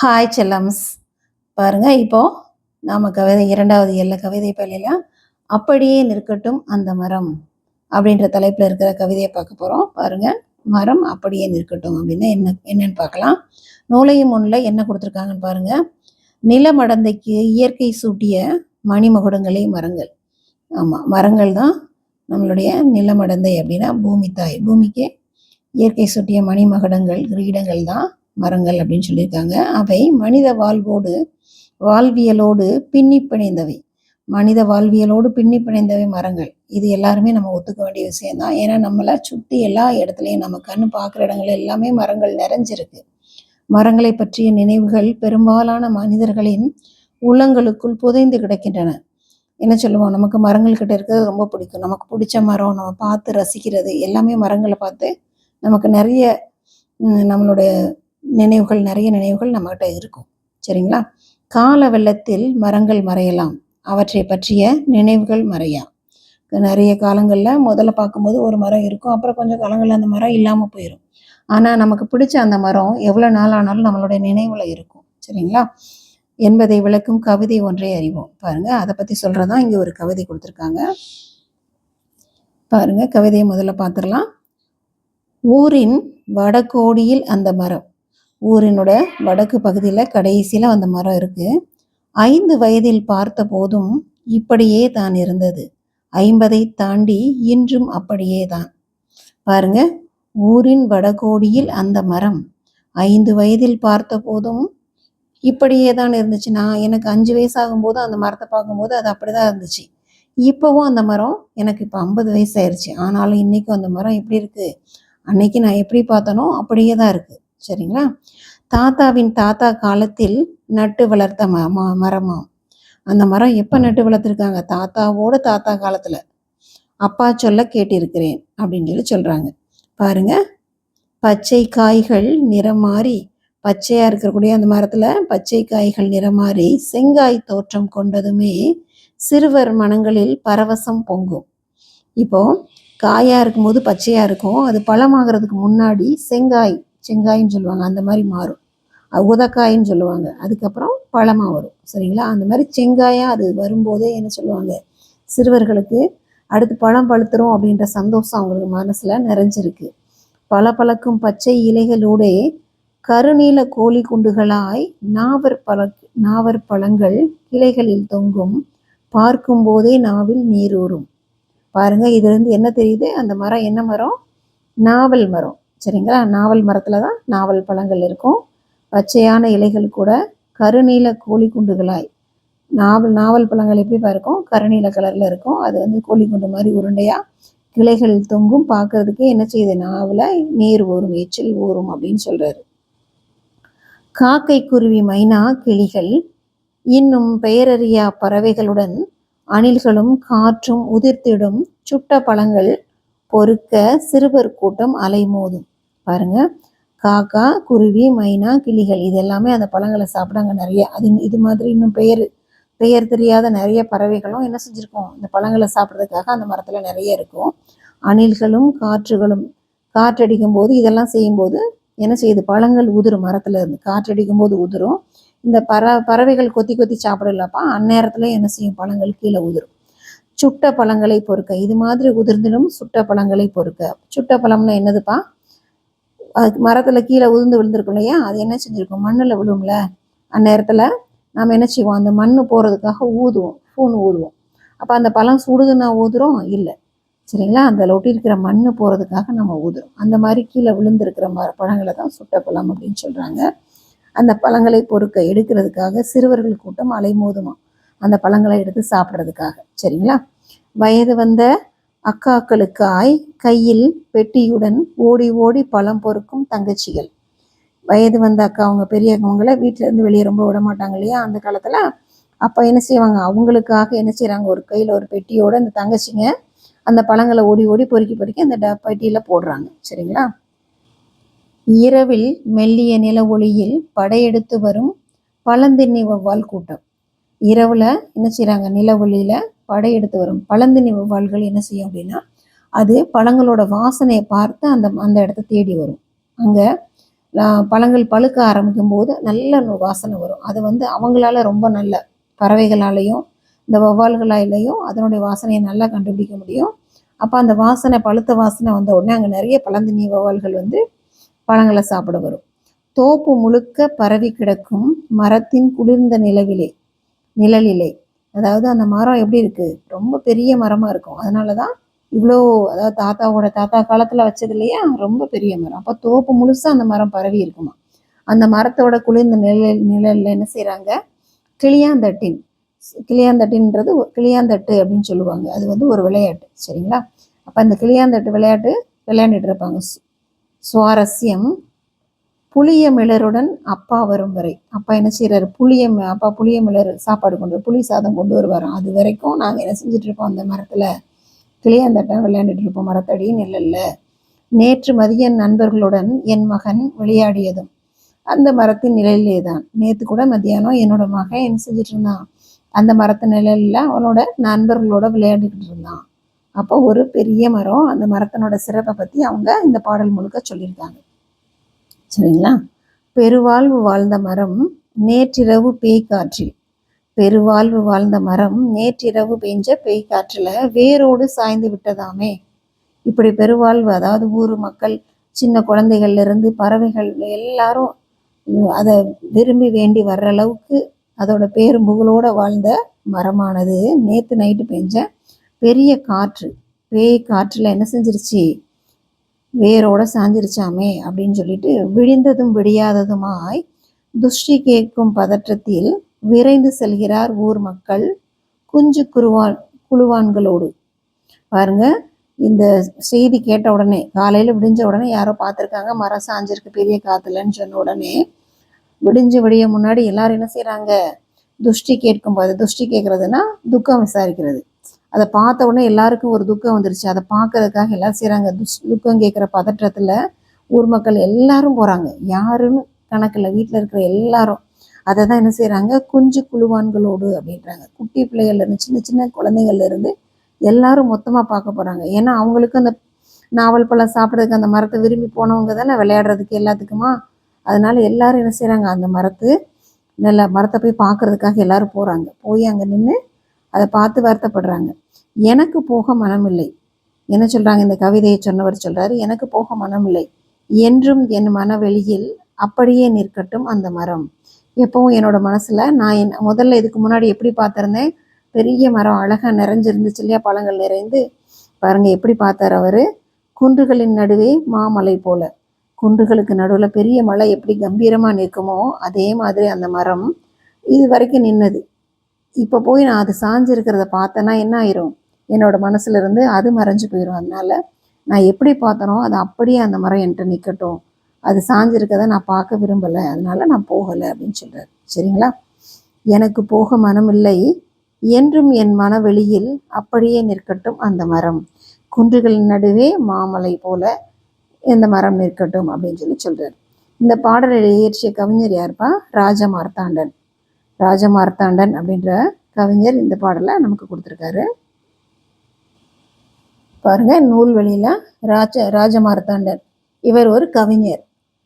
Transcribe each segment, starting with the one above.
Hi செல்லம்ஸ் பாருங்க இப்போ நாம கவிதை இரண்டாவது எல்ல கவிதை பள்ளியில அப்படியே நிற்கட்டும் அந்த மரம் அப்படின்ற தலைப்பில் இருக்கிற கவிதையை பார்க்க போகிறோம் பாருங்க மரம் அப்படியே நிற்கட்டும் அப்படின்னா என்ன என்னன்னு பார்க்கலாம். நூலையும் முன்னில் என்ன கொடுத்துருக்காங்கன்னு பாருங்க. நிலமடந்தைக்கு இயற்கை சூட்டிய மணிமகுடங்களே மரங்கள். ஆமாம் மரங்கள் தான் நம்மளுடைய நிலமடந்தை அப்படின்னா பூமி தாய் பூமிக்கு இயற்கை சூட்டிய மணிமகுடங்கள் கிரீடங்கள் தான். மரங்கள் அப்படின்னு சொல்லியிருக்காங்க. அவை மனித வாழ்வோடு வாழ்வியலோடு பின்னி பிணைந்தவை மனித வாழ்வியலோடு பின்னி பிணைந்தவை மரங்கள். இது எல்லாருமே நம்ம ஒத்துக்க வேண்டிய விஷயம்தான். ஏன்னா நம்மளை சுற்றி எல்லா இடத்துலையும் நம்ம கண்ணு பார்க்குற இடங்கள் எல்லாமே மரங்கள் நிறைஞ்சிருக்கு. மரங்களை பற்றிய நினைவுகள் பெரும்பாலான மனிதர்களின் உள்ளங்களுக்குள் புதைந்து கிடக்கின்றன. என்ன சொல்லுவோம்? நமக்கு மரங்கள் கிட்ட இருக்கிறது ரொம்ப பிடிக்கும். நமக்கு பிடிச்ச மரம் நம்ம பார்த்து ரசிக்கிறது எல்லாமே மரங்களை பார்த்து நமக்கு நிறைய நம்மளுடைய நினைவுகள் நிறைய நினைவுகள் நம்மகிட்ட இருக்கும். சரிங்களா? கால வெள்ளத்தில் மரங்கள் மறையலாம். அவற்றை பற்றிய நினைவுகள் மறையா? நிறைய காலங்களில் முதல்ல பார்க்கும்போது ஒரு மரம் இருக்கும். அப்புறம் கொஞ்சம் காலங்களில் அந்த மரம் இல்லாமல் போயிடும் ஆனால் நமக்கு பிடிச்ச அந்த மரம் எவ்வளோ நாள் ஆனாலும் நம்மளுடைய நினைவில் இருக்கும். சரிங்களா? என்பதை விளக்கும் கவிதை ஒன்றை அறிவோம். பாருங்க அதை பற்றி சொல்கிறதான் இங்கே ஒரு கவிதை கொடுத்துருக்காங்க. பாருங்க கவிதையை முதல்ல பார்த்துடலாம். ஊரின் வடகோடியில் அந்த மரம். ஊரினுடைய வடக்கு பகுதியில் கடைசியில் அந்த மரம் இருக்குது ஐந்து வயதில் பார்த்த போதும் இப்படியே தான் இருந்தது. ஐம்பதை தாண்டி இன்றும் அப்படியே தான். பாருங்க ஊரின் வடகோடியில் அந்த மரம். ஐந்து வயதில் பார்த்த போதும் இப்படியே தான் இருந்துச்சு நான் எனக்கு அஞ்சு வயசாகும் போது அந்த மரத்தை பார்க்கும்போது அது அப்படிதான் இருந்துச்சு. இப்போவும் அந்த மரம் எனக்கு இப்போ ஐம்பது வயசு ஆயிடுச்சு ஆனாலும் இன்றைக்கும் அந்த மரம் எப்படி இருக்குது அன்னைக்கு நான் எப்படி பார்த்தனோ அப்படியே தான் இருக்குது சரிங்களா? தாத்தாவின் தாத்தா காலத்தில் நட்டு வளர்த்த ம ம- மரமாம் அந்த மரம் எப்போ நட்டு வளர்த்துருக்காங்க? தாத்தாவோட தாத்தா காலத்தில். அப்பா சொல்ல கேட்டிருக்கிறேன் அப்படின்னு சொல்லி சொல்கிறாங்க பாருங்க. பச்சை காய்கள் நிறம் மாறி பச்சையாக இருக்கக்கூடிய அந்த மரத்தில் பச்சை காய்கள் நிறம் மாறி செங்காய் தோற்றம் கொண்டதுமே சிறுவர் மனங்களில் பரவசம் பொங்கும். இப்போ காயாக இருக்கும்போது பச்சையாக இருக்கும். அது பழமாகிறதுக்கு முன்னாடி செங்காய் செங்காயின்னு சொல்லுவாங்க அந்த மாதிரி மாறும். உதக்காயின்னு சொல்லுவாங்க அதுக்கப்புறம் பழமாக வரும். சரிங்களா? அந்த மாதிரி செங்காயாக அது வரும்போதே என்ன சொல்லுவாங்க? சிறுவர்களுக்கு அடுத்து பழம் பழுத்துரும் அப்படின்ற சந்தோஷம் அவங்களுக்கு மனசில் நிறைஞ்சிருக்கு. பல பழக்கும் பச்சை இலைகளோடே கருநீல கோழி குண்டுகளாய் நாவர் பழ நாவர் பழங்கள் கிளைகளில் தொங்கும். பார்க்கும் போதே நாவில் நீரூறும். பாருங்க இதுலேருந்து என்ன தெரியுது? அந்த மரம் என்ன மரம்? நாவல் மரம். சரிங்களா? நாவல் மரத்தில் தான் நாவல் பழங்கள் இருக்கும். பச்சையான இலைகள் கூட கருநீல கோழி குண்டுகளாய் நாவல் நாவல் பழங்கள் எப்படி இருக்கும் கருநீல கலரில் இருக்கும். அது வந்து கோழி குண்டு மாதிரி உருண்டையாக கிளைகள் தொங்கும். பார்க்கறதுக்கே என்ன செய்யுது? நாவல நீர் ஊறும் எச்சில் ஊறும் அப்படின்னு சொல்றாரு. காக்கை குருவி மைனா கிளிகள் இன்னும் பெயரறியா பறவைகளுடன் அணில்களும் காற்றும் உதிர்த்திடும். சுட்ட பழங்கள் பொறுக்க சிறுவர் கூட்டம் அலைமோதும். பாருங்க. காக்கா குருவி மைனா கிளிகள் இது எல்லாமே அந்த பழங்களை சாப்பிடாங்க நிறைய. அது இது மாதிரி இன்னும் பெயர் பெயர் தெரியாத நிறைய பறவைகளும் என்ன செஞ்சுருக்கோம்? இந்த பழங்களை சாப்பிட்றதுக்காக அந்த மரத்தில் நிறைய இருக்கும். அணில்களும் காற்றுகளும் காற்றடிக்கும் போது இதெல்லாம் செய்யும்போது என்ன செய்யுது? பழங்கள் உதிரும் மரத்துல இருந்து. காற்றடிக்கும் போது உதிரும் இந்த பற பறவைகள் கொத்தி கொத்தி சாப்பிடலப்பா அந்நேரத்தில் என்ன செய்யும்? பழங்கள் கீழே உதிரும் சுட்ட பழங்களை பொறுக்க. இது மாதிரி உதிர்ந்திடும் சுட்ட பழங்களை பொறுக்க. சுட்ட பழம்னா என்னதுப்பா? அது மரத்தில் கீழே உதிர்ந்து விழுந்திருக்கும் இல்லையா? அது என்ன செஞ்சிருக்கும்? மண்ணில் விழும்ல. அந்நேரத்தில் நாம் என்ன செய்வோம்? அந்த மண் போகிறதுக்காக ஊதுவோம். பூன் ஊதுவோம். அப்போ அந்த பழம் சுடுதுன்னா ஊதுறோம்? இல்லை. சரிங்களா? அந்த ஒட்டி இருக்கிற மண்ணு போகிறதுக்காக நம்ம ஊதுறோம். அந்த மாதிரி கீழே விழுந்திருக்கிற மர பழங்களை தான் சுட்ட பழம் அப்படின்னு சொல்கிறாங்க அந்த பழங்களை பொறுக்க எடுக்கிறதுக்காக சிறுவர்கள் கூட்டம் அலைமோதுமா அந்த பழங்களை எடுத்து சாப்பிட்றதுக்காக. சரிங்களா? வயது வந்த அக்காக்களுக்காய் கையில் பெட்டியுடன் ஓடி ஓடி பழம் பொறுக்கும் தங்கச்சிகள். வயது வந்த அக்கா அவங்க பெரிய அக்கவங்களை வீட்டிலேருந்து வெளியே ரொம்ப விட மாட்டாங்க இல்லையா? அந்த காலத்துல அப்போ என்ன செய்வாங்க? அவங்களுக்காக என்ன செய்றாங்க? ஒரு கையில் ஒரு பெட்டியோட அந்த தங்கச்சிங்க அந்த பழங்களை ஓடி ஓடி பொறுக்கி பொறுக்கி அந்த ட- பெட்டியில் போடுறாங்க. சரிங்களா? இரவில் மெல்லிய நில ஒளியில் படையெடுத்து வரும் பழந்தின்னி வௌவால் கூட்டம். இரவில் என்ன செய்கிறாங்க நில ஒளியில் படையெடுத்து வரும். பழந்தினி வௌவால்கள் என்ன செய்யும் அப்படின்னா அது பழங்களோட வாசனையை பார்த்து அந்த அந்த இடத்த தேடி வரும். அங்கே பழங்கள் பழுக்க ஆரம்பிக்கும் போது நல்ல வாசனை வரும். அது வந்து அவங்களால ரொம்ப நல்ல பறவைகளாலையும் இந்த வௌவால்களாலேயும் அதனுடைய வாசனையை நல்லா கண்டுபிடிக்க முடியும். அப்போ அந்த வாசனை பழுத்த வாசனை வந்த உடனே அங்கே நிறைய பழந்தினி வௌவால்கள் வந்து பழங்களை சாப்பிட வரும். தோப்பு முழுக்க பரவி கிடக்கும் மரத்தின் குளிர்ந்த நிலவிலே நிழலிலே அதாவது அந்த மரம் எப்படி இருக்குது ரொம்ப பெரிய மரமாக இருக்கும். அதனால தான் இவ்வளோ அதாவது தாத்தாவோட தாத்தா காலத்தில் வச்சது இல்லையா? ரொம்ப பெரிய மரம். அப்போ தோப்பு முழுசாக அந்த மரம் பரவி இருக்குமா அந்த மரத்தோட குளிர்ந்த நிழல் நிழலில் என்ன செய்கிறாங்க கிளியாந்தட்டின் கிளியாந்தட்டின்றது கிளியாந்தட்டு அப்படின்னு சொல்லுவாங்க. அது வந்து ஒரு விளையாட்டு சரிங்களா? அப்போ அந்த கிளியாந்தட்டு விளையாட்டு விளையாண்டுட்டு இருப்பாங்க. சுவாரஸ்யம் புளிய மிளருடன் அப்பா வரும் வரை. அப்பா என்ன செய்கிறாரு புளிய அப்பா புளிய மிளர் சாப்பாடு கொண்டு புளி சாதம் கொண்டு வருவார். அது வரைக்கும் நாங்கள் என்ன செஞ்சுட்டு இருப்போம்? அந்த மரத்தில் கிளியாந்தட்டை விளையாண்டுட்டு இருப்போம். மரத்தடி நிழல்ல. நேற்று மதிய நண்பர்களுடன் என் மகன் விளையாடியதும் அந்த மரத்தின் நிழலிலே தான். நேற்று கூட மத்தியானம் என்னோட மகன் என்ன செஞ்சுட்டு இருந்தான்? அந்த மரத்து நிழலில் அவனோட நண்பர்களோட விளையாண்டுக்கிட்டு இருந்தான். அப்போ ஒரு பெரிய மரம் அந்த மரத்தினோட சிறப்பை பற்றி அவங்க இந்த பாடல் முழுக்க சொல்லியிருக்காங்க. சரிங்களா? பெருவாழ்வு வாழ்ந்த மரம் நேற்றிரவு பேய் காற்றில் பெருவாழ்வு வாழ்ந்த மரம் நேற்றிரவு பெஞ்ச பேய் காற்றில் வேரோடு சாய்ந்து விட்டதாமே. இப்படி பெருவாழ்வு அதாவது ஊர் மக்கள் சின்ன குழந்தைகள்லேருந்து பறவைகள் எல்லாரும் அதை விரும்பி வேண்டி வர்ற அளவுக்கு அதோட பேரும்புகளோடு வாழ்ந்த மரமானது. நேற்று நைட்டு பெஞ்ச பெரிய காற்று பேய் காற்றில் என்ன செஞ்சிருச்சு? வேரோட சாஞ்சிருச்சாமே அப்படின்னு சொல்லிட்டு விழிந்ததும் விடியாததுமாய் துஷ்டி கேட்கும் பதற்றத்தில் விரைந்து செல்கிறார் ஊர் மக்கள் குஞ்சு குருவான் குழுவான்களோடு. பாருங்க இந்த செய்தி கேட்ட உடனே காலையில் விடிஞ்ச உடனே யாரோ பார்த்துருக்காங்க மரம் சாஞ்சிருக்கு பெரிய காத்துலன்னு சொன்ன உடனே விடிஞ்சு விடிய முன்னாடி எல்லாரும் என்ன செய்கிறாங்க துஷ்டி கேட்கும் போது துஷ்டி கேட்குறதுன்னா துக்கம் விசாரிக்கிறது. அதை பார்த்த உடனே எல்லாருக்கும் ஒரு துக்கம் வந்துருச்சு. அதை பார்க்கறதுக்காக எல்லாம் செய்கிறாங்க துஷ் துக்கம் கேட்குற பதற்றத்தில் ஊர் மக்கள் எல்லாரும் போகிறாங்க யாருன்னு கணக்கில் வீட்டில் இருக்கிற எல்லாரும் அதை தான் என்ன செய்கிறாங்க குஞ்சு குழுவான்களோடு அப்படின்றாங்க. குட்டி பிள்ளைகள்லேருந்து சின்ன சின்ன குழந்தைங்கள்லேருந்து எல்லாரும் மொத்தமாக பார்க்க போகிறாங்க ஏன்னா அவங்களுக்கு அந்த நாவல் பழம் சாப்பிட்றதுக்கு அந்த மரத்தை விரும்பி போனவங்க தானே விளையாடுறதுக்கு எல்லாத்துக்குமா? அதனால எல்லாரும் என்ன செய்கிறாங்க அந்த மரத்து நல்ல மரத்தை போய் பார்க்கறதுக்காக எல்லாரும் போகிறாங்க போய் அங்கே நின்று அதை பார்த்து வருத்தப்படுறாங்க. எனக்கு போக மனமில்லை. என்ன சொல்றாங்க? இந்த கவிதையை சொன்னவர் சொல்றாரு எனக்கு போக மனமில்லை. என்றும் என் மனவெளியில் அப்படியே நிற்கட்டும் அந்த மரம். எப்பவும் என்னோட மனசுல நான் என் முதல்ல இதுக்கு முன்னாடி எப்படி பார்த்திருந்தேன்? பெரிய மரம் அழகா நிறைஞ்சிருந்துச்சு இல்லையா? பழங்கள் நிறைந்து. பாருங்க எப்படி பார்த்தார் அவரு? குன்றுகளின் நடுவே மாமலை போல. குன்றுகளுக்கு நடுவுல பெரிய மலை எப்படி கம்பீரமா நிற்குமோ அதே மாதிரி அந்த மரம் இது வரைக்கும் நின்னது. இப்போ போய் நான் அது சாஞ்சிருக்கிறத பார்த்தேன்னா என்ன ஆயிரும்? என்னோட மனசுல இருந்து அது மறைஞ்சு போயிடும் அதனால நான் எப்படி பார்த்தனோ அது அப்படியே அந்த மரம் என்கிட்ட நிற்கட்டும் அது சாஞ்சிருக்கதை நான் பார்க்க விரும்பலை. அதனால நான் போகலை அப்படின்னு சொல்கிறார் சரிங்களா? எனக்கு போக மனமில்லை. என்றும் என் மனவெளியில் அப்படியே நிற்கட்டும் அந்த மரம். குன்றுகளின் நடுவே மாமலை போல இந்த மரம் நிற்கட்டும் அப்படின்னு சொல்லி சொல்கிறார் இந்த பாடலை இயற்றிய கவிஞர் யார்ப்பா? ராஜ மார்த்தாண்டன். ராஜமார்த்தாண்டன் அப்படின்ற கவிஞர் இந்த பாடலை நமக்கு கொடுத்துருக்காரு. பாருங்க நூல்வெளியில ராஜ ராஜமார்த்தாண்டன். இவர் ஒரு கவிஞர்.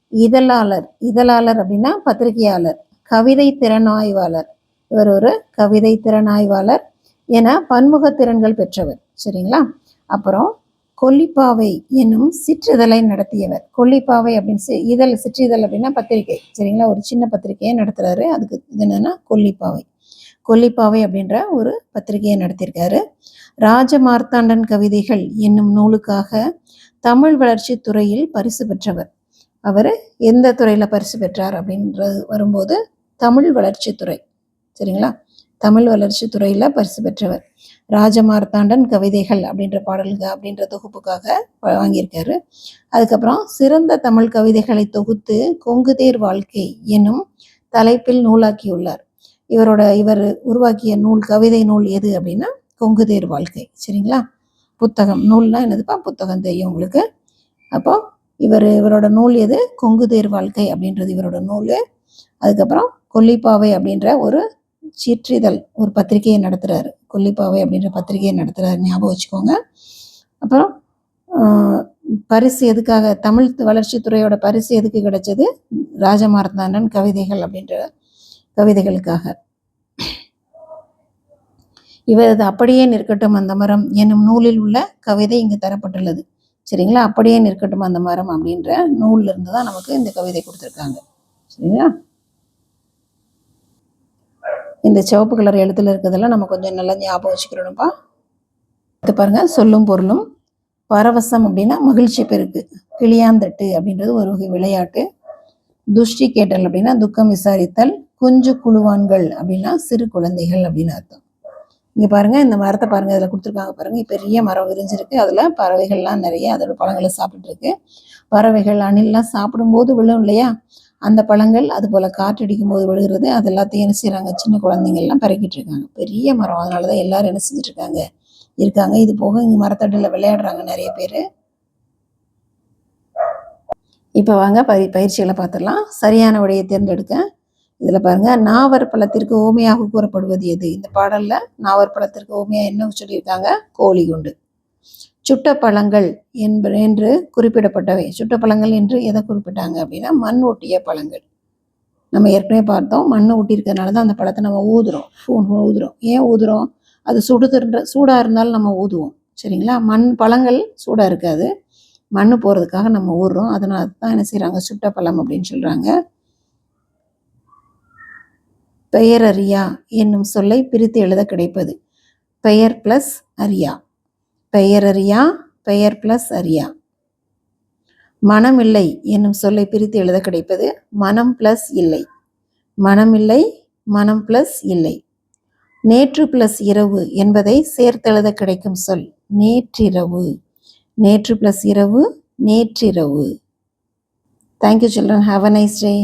இதழாளர். இதழாளர் அப்படின்னா பத்திரிகையாளர். கவிதை திறனாய்வாளர். இவர் ஒரு கவிதை திறனாய்வாளர். என பன்முக திறன்கள் பெற்றவர். சரிங்களா? அப்புறம் கொல்லிப்பாவை என்னும் சிற்றிதழை நடத்தியவர். கொல்லிப்பாவை அப்படின்னு இதழ் சிற்றிதழ் அப்படின்னா பத்திரிகை. சரிங்களா? ஒரு சின்ன பத்திரிகையை நடத்துறாரு. அதுக்கு இது என்னன்னா கொல்லிப்பாவை. கொல்லிப்பாவை அப்படின்ற ஒரு பத்திரிகையை நடத்தியிருக்காரு. ராஜமார்த்தாண்டன் கவிதைகள் என்னும் நூலுக்காக தமிழ் வளர்ச்சி துறையில் பரிசு பெற்றவர். அவர் எந்த துறையில் பரிசு பெற்றார் அப்படின்றது வரும்போது தமிழ் வளர்ச்சி துறை. சரிங்களா? தமிழ் வளர்ச்சி துறையில் பரிசு பெற்றவர். ராஜமார்த்தாண்டன் கவிதைகள் அப்படின்ற பாடல்கள் அப்படின்ற தொகுப்புக்காக வாங்கியிருக்காரு அதுக்கப்புறம் சிறந்த தமிழ் கவிதைகளை தொகுத்து கொங்குதேர் வாழ்க்கை என்னும் தலைப்பில் நூலாக்கியுள்ளார். இவரோட இவர் உருவாக்கிய நூல் கவிதை நூல் எது அப்படின்னா கொங்குதேர் வாழ்க்கை. சரிங்களா? புத்தகம். நூல்னா என்னதுப்பா? புத்தகம் தெரியும் உங்களுக்கு. அப்போ இவர் இவரோட நூல் எது? கொங்குதேர் வாழ்க்கை அப்படின்றது இவரோட நூல். அதுக்கப்புறம் கொல்லிப்பாவை அப்படின்ற ஒரு சிற்றிதழ் ஒரு பத்திரிகையை நடத்துகிறாரு கொல்லிப்பாவை அப்படின்ற பத்திரிகையை நடத்துறாரு. ஞாபகம் வச்சுக்கோங்க. அப்புறம் ஆஹ் பரிசு எதுக்காக தமிழ் வளர்ச்சித்துறையோட பரிசு எதுக்கு கிடைச்சது? ராஜமார்த்தாண்டன் கவிதைகள் அப்படின்ற கவிதைகளுக்காக. இவரது அப்படியே நிற்கட்டும் அந்த மரம் என்னும் நூலில் உள்ள கவிதை இங்கு தரப்பட்டுள்ளது. சரிங்களா? அப்படியே நிற்கட்டும் அந்த மரம் அப்படின்ற நூல்ல இருந்து தான் நமக்கு இந்த கவிதை கொடுத்துருக்காங்க. சரிங்களா? இந்த சிவப்பு கலர் எழுத்துல இருக்கிறதெல்லாம் நம்ம கொஞ்சம் நல்லா ஞாபகம் வச்சுக்கிறோம்ப்பா அடுத்து பாருங்க சொல்லும் பொருளும் பரவசம் அப்படின்னா மகிழ்ச்சி பெருக்கு. கிளியாந்தட்டு அப்படின்றது ஒரு வகை விளையாட்டு. துஷ்டி கேட்டல் அப்படின்னா துக்கம் விசாரித்தல் குஞ்சு குழுவான்கள் அப்படின்னா சிறு குழந்தைகள் அப்படின்னு அர்த்தம். இங்க பாருங்க இந்த மரத்தை பாருங்க இதுல கொடுத்துருக்காங்க பாருங்க பெரிய மரம் விரிஞ்சிருக்கு. அதுல பறவைகள்லாம் நிறைய அதோட பழங்களை சாப்பிட்டுட்டு இருக்கு பறவைகள் அணில்லாம் சாப்பிடும்போது விழும் இல்லையா? அந்த பழங்கள் அது போல் காற்றடிக்கும் போது விழுகிறது அது எல்லாத்தையும் என்ன செய்கிறாங்க சின்ன குழந்தைங்கள்லாம் பறக்கிட்டு இருக்காங்க. பெரிய மரம். அதனால தான் எல்லாரும் என்ன செஞ்சுட்டு இருக்காங்க. இருக்காங்க இது போக இங்கே மரத்தடியில விளையாடுறாங்க நிறைய பேர். இப்போ வாங்க பயிர் பயிற்சிகளை பார்த்துடலாம். சரியான விடையை தேர்ந்தெடுக்க. இதில் பாருங்கள் நாவற்பழத்திற்கு ஓமையாக கூறப்படுவது எது? இந்த பாடலில் நாவற்பழத்திற்கு பழத்திற்கு ஓமையா என்ன சொல்லியிருக்காங்க? கோழி குண்டு. சுட்ட பழங்கள் என்ப என்று குறிப்பிடப்பட்டவை. சுட்ட பழங்கள் என்று எதை குறிப்பிட்டாங்க அப்படின்னா மண் ஒட்டிய பழங்கள். நம்ம ஏற்கனவே பார்த்தோம் மண் ஒட்டியிருக்கிறதுனால தான் அந்த பழத்தை நம்ம ஊதுறோம். ஃபோன் ஊதுறோம். ஏன் ஊதுறோம்? அது சுடுதுன்ற சூடாக இருந்தாலும் நம்ம ஊதுவோம். சரிங்களா? மண் பழங்கள் சூடாக இருக்காது. மண் போகிறதுக்காக நம்ம ஊடுறோம் அதனால தான் என்ன செய்கிறாங்க சுட்ட பழம் அப்படின்னு சொல்கிறாங்க பெயர் அறியா என்னும் சொல்லை பிரித்து எழுத கிடைப்பது. பெயர் ப்ளஸ் அரியா. பெயரறியா பெயர் பிளஸ் அரியா இல்லை என்னும் சொல்லை பிரித்து எழுத கிடைப்பது மனம் பிளஸ் இல்லை. மனம் இல்லை மனம் பிளஸ் இல்லை. நேற்று பிளஸ் இரவு என்பதை சேர்த்தெழுத கிடைக்கும் சொல் நேற்றிரவு. நேற்று பிளஸ் இரவு நேற்றிரவு. Thank you children have a nice day